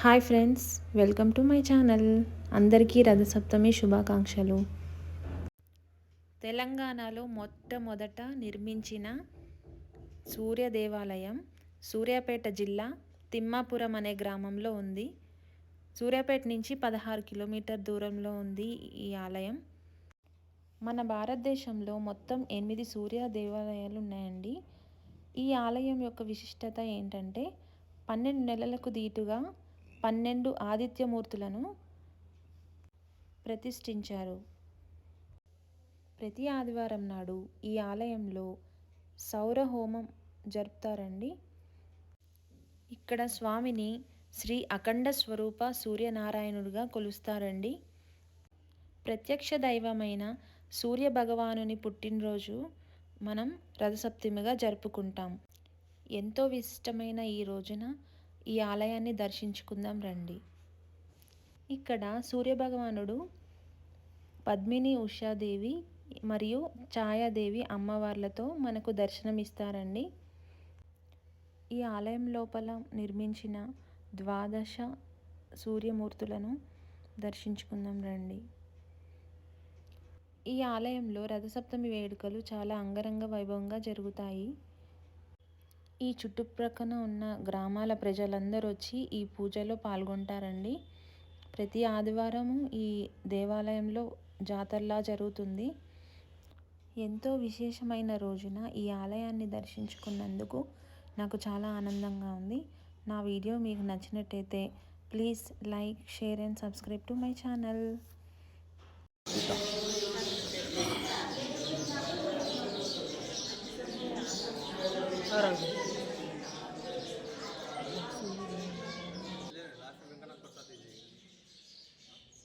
Hi friends welcome to my channel. అందరికీ రథసప్తమి శుభాకాంక్షలు. తెలంగాణలో మొట్టమొదట నిర్మించిన సూర్య దేవాలయం సూర్యాపేట జిల్లా తిమ్మాపురం అనే గ్రామంలో ఉంది. సూర్యాపేట నుంచి పదహారు కిలోమీటర్ దూరంలో ఉంది ఈ ఆలయం. మన భారతదేశంలో మొత్తం ఎనిమిది సూర్య దేవాలయాలు ఉన్నాయండి. ఈ ఆలయం యొక్క విశిష్టత ఏంటంటే పన్నెండు నెలలకు దీటుగా పన్నెండు ఆదిత్యమూర్తులను ప్రతిష్ఠించారు. ప్రతి ఆదివారం నాడు ఈ ఆలయంలో సౌర హోమం జరుపుతారండి. ఇక్కడ స్వామిని శ్రీ అఖండ స్వరూప సూర్యనారాయణుడిగా కొలుస్తారండి. ప్రత్యక్ష దైవమైన సూర్య భగవానుని పుట్టినరోజు మనం రథసప్తమిగా జరుపుకుంటాం. ఎంతో విశిష్టమైన ఈ రోజున ఈ ఆలయాన్ని దర్శించుకుందాం రండి. ఇక్కడ సూర్యభగవానుడు పద్మిని ఉషాదేవి మరియు ఛాయాదేవి అమ్మవార్లతో మనకు దర్శనమిస్తారండి. ఈ ఆలయం లోపల నిర్మించిన ద్వాదశ సూర్యమూర్తులను దర్శించుకుందాం రండి. ఈ ఆలయంలో రథసప్తమి వేడుకలు చాలా అంగరంగ వైభవంగా జరుగుతాయి. ఈ చుట్టుప్రక్కన ఉన్న గ్రామాల ప్రజలందరూ వచ్చి ఈ పూజలో పాల్గొంటారండి. ప్రతి ఆదివారము ఈ దేవాలయంలో జాతరలా జరుగుతుంది. ఎంతో విశేషమైన రోజున ఈ ఆలయాన్ని దర్శించుకున్నందుకు నాకు చాలా ఆనందంగా ఉంది. నా వీడియో మీకు నచ్చినట్టయితే please like share and subscribe to my channel.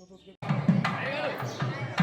চতুর্থ